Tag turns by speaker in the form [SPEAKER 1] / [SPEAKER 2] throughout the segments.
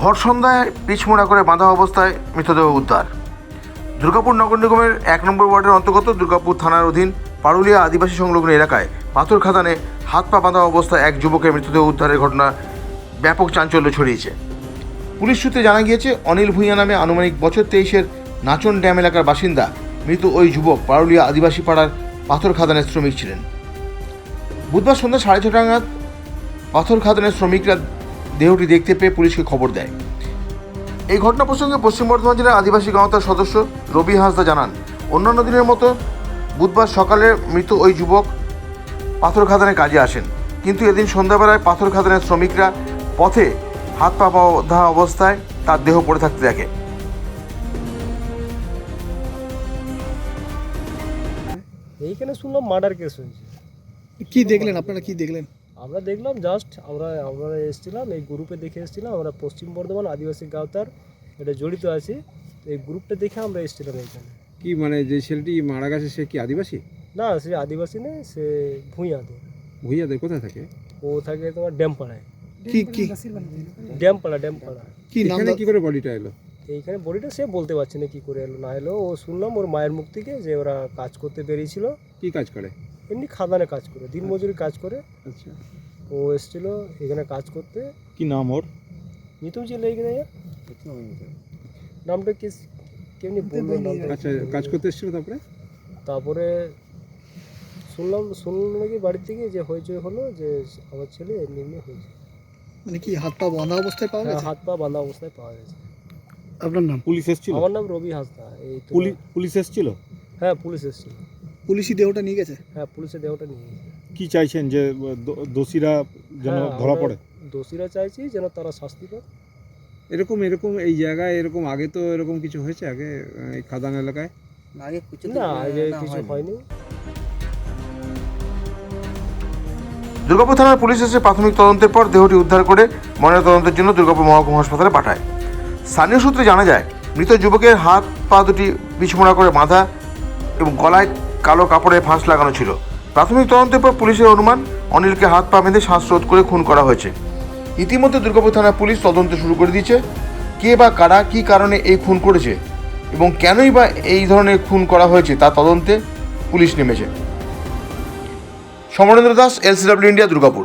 [SPEAKER 1] ভর সন্ধ্যায় পিছমোড়া করে বাঁধা অবস্থায় মৃতদেহ উদ্ধার। দুর্গাপুর নগর নিগমের এক নম্বর ওয়ার্ডের অন্তর্গত দুর্গাপুর থানার অধীন পারুলিয়া আদিবাসী সংলগ্ন এলাকায় পাথর খাদানে হাত পা বাঁধা অবস্থায় এক যুবকের মৃতদেহ উদ্ধারের ঘটনা ব্যাপক চাঞ্চল্য ছড়িয়েছে। পুলিশ সূত্রে জানা গিয়েছে, অনিল ভূঁইয়া নামে আনুমানিক বছর তেইশের নাচন ড্যাম এলাকার বাসিন্দা মৃত ওই যুবক পারুলিয়া আদিবাসী পাড়ার পাথর খাদানের শ্রমিক ছিলেন। বুধবার সন্ধ্যা সাড়ে ছটা নাগাদ পাথর খাদানের শ্রমিকরা দেহটি দেখতে পেয়ে পুলিশকে খবর দেয়। এই ঘটনা প্রসঙ্গে পশ্চিম বর্ধমান জেলার আদিবাসী গাঁওতার সদস্য রবি হাঁসদা জানান অন্যান্য দিনের মতো বুধবার সকালে মৃত ওই যুবক পাথর খাদানে কাজে আসেন। কিন্তু এদিন সন্ধ্যাবেলায় পাথর খাদানের শ্রমিকরা পথে হাত পা বাঁধা অবস্থায় তার দেহ পড়ে থাকতে দেখে।
[SPEAKER 2] এইখানে শুনলাম মার্ডার কেস হয়েছে।
[SPEAKER 3] কি দেখলেন? আপনারা কি দেখলেন?
[SPEAKER 2] আমরা দেখলাম জাস্ট আমরা আমরা এসেছিলাম এই গ্রুপে দেখে এসেছিলাম আমরা পশ্চিম বর্ধমান আদিবাসী গাঁওতার এটা জড়িত আছি। এই গ্রুপটা দেখে আমরা এসেছিলাম এইখানে।
[SPEAKER 4] কি মানে যে ছেলেটি মারা গেছে সে কি আদিবাসী?
[SPEAKER 2] না সে আদিবাসী নেই সে ভূঁইয়াতে।
[SPEAKER 4] ভুইয়াদের কোথায় থাকে?
[SPEAKER 2] ও থাকে তোমার ড্যামপাড়ায়
[SPEAKER 3] কি কি?
[SPEAKER 2] ড্যামপাড়া ড্যামপাড়া
[SPEAKER 3] কি নাম
[SPEAKER 4] এখানে কি করে বডিটা এলো?
[SPEAKER 2] এইখানে বডিটা সে বলতে পারছে না কি করে এলো না এলো ও শুনলাম ওর মায়ের মুখ থেকে যে ওরা কাজ করতে বেরিয়েছিল।
[SPEAKER 4] কি কাজ করে?
[SPEAKER 2] এমনি খাদানে কাজ করে দিনমজুরি কাজ করে।
[SPEAKER 4] আচ্ছা।
[SPEAKER 2] ও এসেছিল এখানে কাজ করতে।
[SPEAKER 4] কি নাম ওর?
[SPEAKER 2] মিতুম ছিল এইখানে নামটা কি কেমনি বলব নামটা?
[SPEAKER 4] আচ্ছা কাজ করতে এসেছিল তারপরে?
[SPEAKER 2] তারপরে শুনলাম শুনলাম নাকি বাড়ির থেকে যে হয়েছে হলো যে আমার ছেলে এমনি এমনি হয়েছে।
[SPEAKER 3] মানে কি হাত পা বাঁধা অবস্থায় পাওয়া
[SPEAKER 2] হ্যাঁ,
[SPEAKER 3] গেছে?
[SPEAKER 2] হাত পা বাঁধা অবস্থায় পাওয়া গেছে।
[SPEAKER 3] আপনার নাম?
[SPEAKER 4] পুলিশ এসেছিল?
[SPEAKER 2] আমার নাম রবি হাসদা এই তো।
[SPEAKER 4] পুলিশ এসেছিল?
[SPEAKER 2] হ্যাঁ পুলিশ এসেছিল।
[SPEAKER 3] পুলিশি দেহটা নিয়ে গেছে?
[SPEAKER 2] হ্যাঁ পুলিশের দেহটা নিয়ে গেছে।
[SPEAKER 4] কি চাইছেন যে দোষীরা
[SPEAKER 2] হ্যাঁ, আমরা দোষীরা চাইছি যেন তারা শাস্তি পায়
[SPEAKER 4] এরকম এরকম এই জায়গায় এরকম আগে তো এরকম কিছু হয়েছে আগে এই খাদান এলাকায়?
[SPEAKER 2] আগে কিছু না আগে কিছু হয়নি।
[SPEAKER 1] দুর্গাপুর থানার পুলিশ এসে প্রাথমিক তদন্তের পর দেহটি উদ্ধার করে ময়নাতদন্তের জন্য দুর্গাপুর মহকুমা হাসপাতালে পাঠায়। স্থানীয় সূত্রে জানা যায় মৃত যুবকের হাত পা দুটি বিছমোড়া করে বাঁধা এবং গলায় কালো কাপড়ে ফাঁস লাগানো ছিল। প্রাথমিক তদন্তের পর পুলিশের অনুমান, অনিলকে হাত পা বেঁধে শ্বাসরোধ করে খুন করা হয়েছে। ইতিমধ্যে দুর্গাপুর থানার পুলিশ তদন্ত শুরু করে দিয়েছে, কে বা কারা কী কারণে এই খুন করেছে এবং কেনই বা এই ধরনের খুন করা হয়েছে তা তদন্তে পুলিশ নেমেছে। Samarendra Das, LCW India, Durgapur.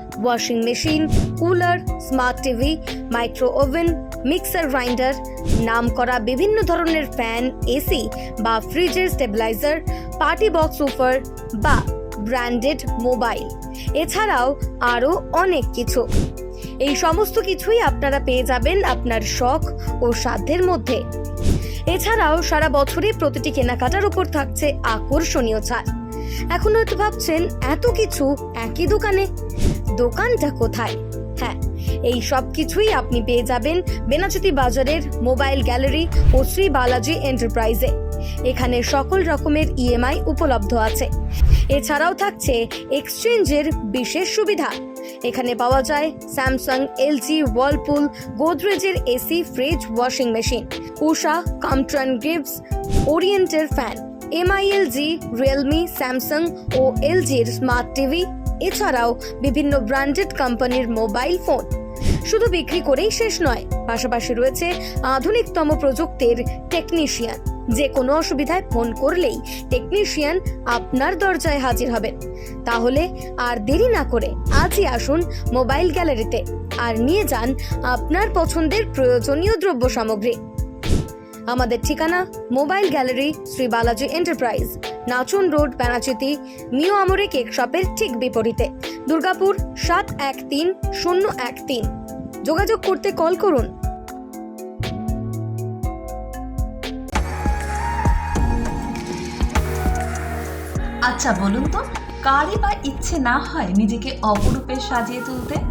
[SPEAKER 5] washing machine cooler smart TV micro oven mixer grinder নাম করা বিভিন্ন ধরনের ফ্যান এসি বা ফ্রিজের স্টেবিলাইজার পার্টি বক্স সুপার বা ব্র্যান্ডেড মোবাইল এছাড়াও আরও অনেক কিছু। এই সমস্ত কিছুই আপনারা পেয়ে যাবেন আপনার শখ ও সাধ্যের মধ্যে। এছাড়াও সারা বছরই প্রতিটি কেনাকাটার উপর থাকছে আকর্ষণীয় ছাড়। এখন হয়তো ভাবছেন, এত কিছু একই দোকানে? দোকানটা কোথায়? হ্যাঁ এই সব কিছুই আপনি পেয়ে যাবেন বেনাচুতি বাজারের মোবাইল গ্যালারি ও শ্রী বালাজি এন্টারপ্রাইজে। এখানে সকল রকমের ইএমআই উপলব্ধ আছে। এছাড়াও থাকছে এক্সচেঞ্জের বিশেষ সুবিধা। এখানে পাওয়া যায় Samsung, LG Whirlpool গোদরেজের AC, fridge, washing machine, Usha, Crompton Greaves ওরিয়েন্টের fan, Mi LG, Realme, Samsung ও এলজির স্মার্ট টিভি এছাড়াও বিভিন্ন ব্র্যান্ডেড কোম্পানির মোবাইল ফোন। শুধু বিক্রি করেই শেষ নয়, পাশাপাশি রয়েছে আধুনিকতম প্রযুক্তির টেকনিশিয়ান যে কোনো অসুবিধায় ফোন করলেই টেকনিশিয়ান আপনার দরজায় হাজির হবেন। তাহলে আর দেরি না করে আজই আসুন মোবাইল গ্যালারিতে আর নিয়ে যান আপনার পছন্দের প্রয়োজনীয় দ্রব্য সামগ্রী আমাদের ঠিকানা mobile gallery Shri Balaji enterprise, Nachan road, Panachiti, Mio Amore cake শপের ঠিক বিপরীতে, দুর্গাপুর সাত এক তিন শূন্য এক তিন। যোগাযোগ করতে কল করুন।
[SPEAKER 6] আচ্ছা বলুন তো, কারই বা ইচ্ছে না হয় নিজেকে অপরূপে সাজিয়ে তুলতে?